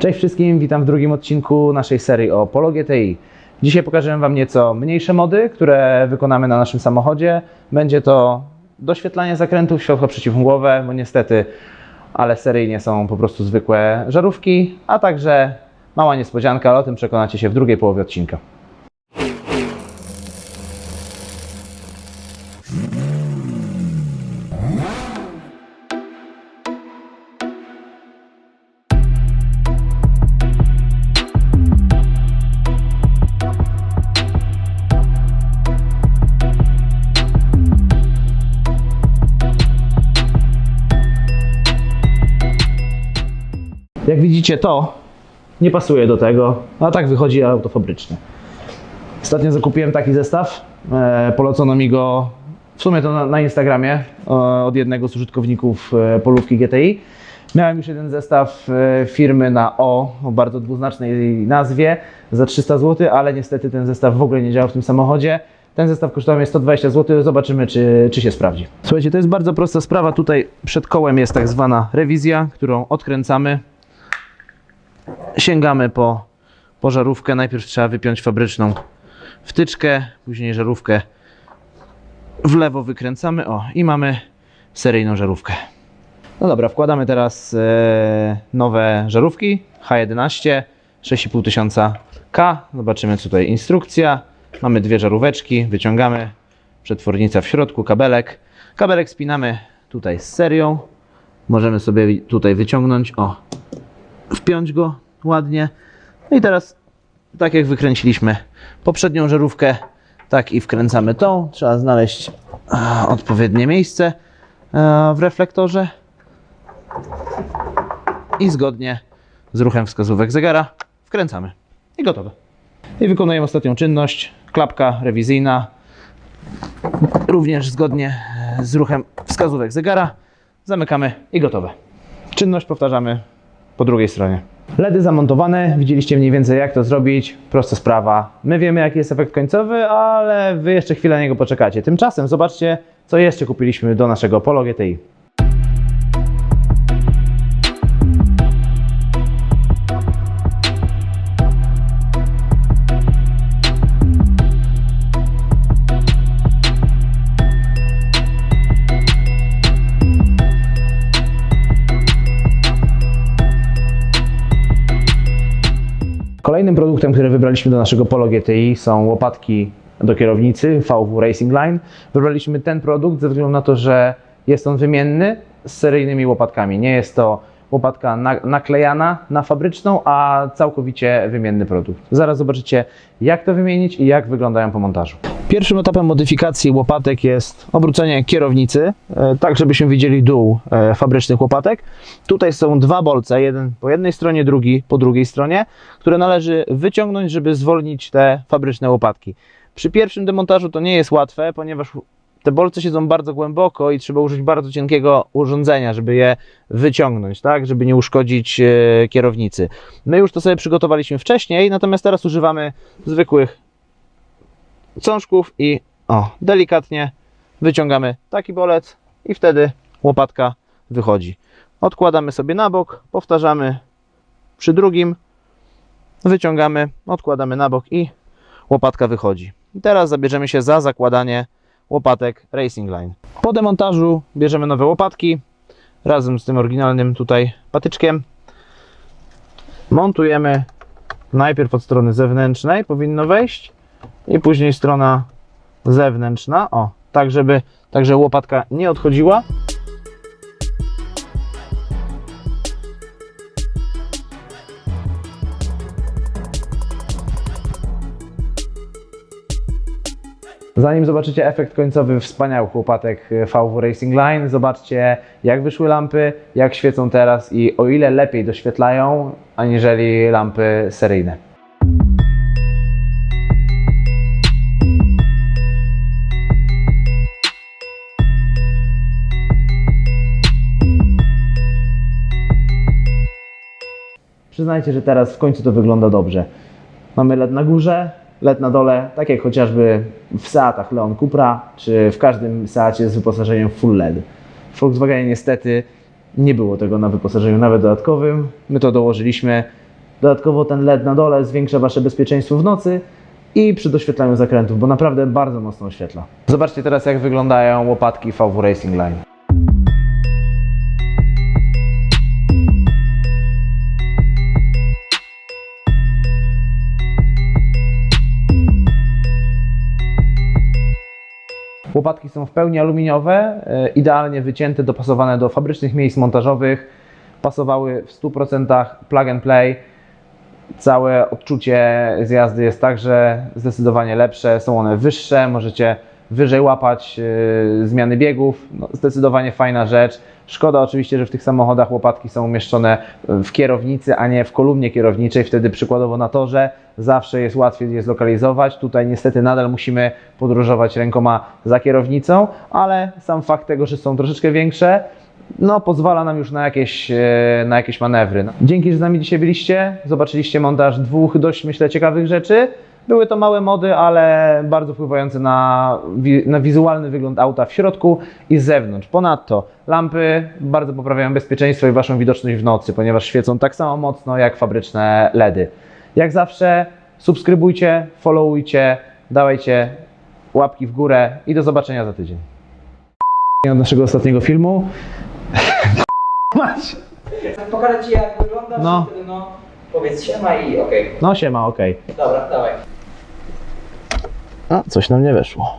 Cześć wszystkim, witam w drugim odcinku naszej serii o Polo GTI. Dzisiaj pokażę Wam nieco mniejsze mody, które wykonamy na naszym samochodzie. Będzie to doświetlanie zakrętów, światło przeciwmgłowe, bo niestety, ale seryjnie są po prostu zwykłe żarówki, a także mała niespodzianka, ale o tym przekonacie się w drugiej połowie odcinka. Jak widzicie, to nie pasuje do tego, a tak wychodzi auto fabryczne. Ostatnio zakupiłem taki zestaw. E, polecono mi go w sumie to na, na Instagramie e, od jednego z użytkowników e, polówki GTI. Miałem już jeden zestaw firmy na O, o bardzo dwuznacznej nazwie, za 300 zł, ale niestety ten zestaw w ogóle nie działa w tym samochodzie. Ten zestaw kosztował mnie 120 zł, zobaczymy czy, czy się sprawdzi. Słuchajcie, to jest bardzo prosta sprawa. Tutaj przed kołem jest tak zwana rewizja, którą odkręcamy sięgamy po, po żarówkę. Najpierw trzeba wypiąć fabryczną wtyczkę, później żarówkę w lewo wykręcamy. O, i mamy seryjną żarówkę. No dobra, wkładamy teraz e, nowe żarówki H11 6,5 tysiąca K. Zobaczymy co tutaj instrukcja. Mamy dwie żaróweczki, wyciągamy przetwornica w środku, kabelek. Kabelek spinamy tutaj z serią. Możemy sobie tutaj wyciągnąć. O, wpiąć go ładnie. No i teraz, tak jak wykręciliśmy poprzednią żarówkę, tak i wkręcamy tą. Trzeba znaleźć e, odpowiednie miejsce e, w reflektorze i zgodnie z ruchem wskazówek zegara wkręcamy. I gotowe. I wykonujemy ostatnią czynność. Klapka rewizyjna. Również zgodnie z ruchem wskazówek zegara. Zamykamy i gotowe. Czynność powtarzamy po drugiej stronie. LEDy zamontowane, widzieliście mniej więcej jak to zrobić, prosta sprawa. My wiemy jaki jest efekt końcowy, ale Wy jeszcze chwilę na niego poczekacie. Tymczasem zobaczcie co jeszcze kupiliśmy do naszego Polo GTI. Kolejnym produktem, który wybraliśmy do naszego Polo GTI są łopatki do kierownicy VW Racing Line. Wybraliśmy ten produkt ze względu na to, że jest on wymienny z seryjnymi łopatkami. Nie jest to łopatka na, naklejana na fabryczną, a całkowicie wymienny produkt. Zaraz zobaczycie, jak to wymienić i jak wyglądają po montażu. Pierwszym etapem modyfikacji łopatek jest obrócenie kierownicy, e, tak żebyśmy widzieli dół e, fabrycznych łopatek. Tutaj są dwa bolce, jeden po jednej stronie, drugi po drugiej stronie, które należy wyciągnąć, żeby zwolnić te fabryczne łopatki. Przy pierwszym demontażu to nie jest łatwe, ponieważ te bolce siedzą bardzo głęboko i trzeba użyć bardzo cienkiego urządzenia, żeby je wyciągnąć, tak, żeby nie uszkodzić e, kierownicy. My już to sobie przygotowaliśmy wcześniej, natomiast teraz używamy zwykłych cążków i o, delikatnie wyciągamy taki bolec i wtedy łopatka wychodzi. Odkładamy sobie na bok, powtarzamy przy drugim, wyciągamy, odkładamy na bok i łopatka wychodzi. Teraz zabierzemy się za zakładanie łopatek Racing Line. Po demontażu bierzemy nowe łopatki razem z tym oryginalnym tutaj patyczkiem. Montujemy najpierw od strony zewnętrznej, powinno wejść i później strona zewnętrzna. O, tak żeby, tak żeby łopatka nie odchodziła. Zanim zobaczycie efekt końcowy wspaniałych łopatek VW Racing Line, zobaczcie jak wyszły lampy, jak świecą teraz i o ile lepiej doświetlają aniżeli lampy seryjne. Przyznajcie, że teraz w końcu to wygląda dobrze. Mamy LED na górze, LED na dole, tak jak chociażby w Seatach Leon Cupra, czy w każdym Seacie z wyposażeniem full LED. W Volkswagenie niestety nie było tego na wyposażeniu nawet dodatkowym. My to dołożyliśmy Dodatkowo ten LED na dole zwiększa Wasze bezpieczeństwo w nocy i przy doświetlaniu zakrętów, bo naprawdę bardzo mocno oświetla. Zobaczcie teraz, jak wyglądają łopatki VW Racing Line. Łopatki są w pełni aluminiowe, e, idealnie wycięte, dopasowane do fabrycznych miejsc montażowych. Pasowały w 100% plug and play. Całe odczucie z jazdy jest także zdecydowanie lepsze. Są one wyższe, możecie wyżej łapać e, zmiany biegów. No, zdecydowanie fajna rzecz. Szkoda oczywiście, że w tych samochodach łopatki są umieszczone w kierownicy, a nie w kolumnie kierowniczej. Wtedy przykładowo na torze zawsze jest łatwiej je zlokalizować. Tutaj niestety nadal musimy podróżować rękoma za kierownicą, ale sam fakt tego, że są troszeczkę większe, no, pozwala nam już na jakieś, e, na jakieś manewry. No. Dzięki, że z nami dzisiaj byliście. Zobaczyliście montaż dwóch dość, myślę, ciekawych rzeczy. Były to małe mody, ale bardzo wpływające na, na wizualny wygląd auta w środku i z zewnątrz. Ponadto lampy bardzo poprawiają bezpieczeństwo i Waszą widoczność w nocy, ponieważ świecą tak samo mocno jak fabryczne LEDy. Jak zawsze subskrybujcie, followujcie, dawajcie łapki w górę i do zobaczenia za tydzień. Od naszego ostatniego filmu. Pokażę Ci jak wtedy no powiedz siema i okej. No siema, okej. Dobra, dawaj. A, coś nam nie weszło.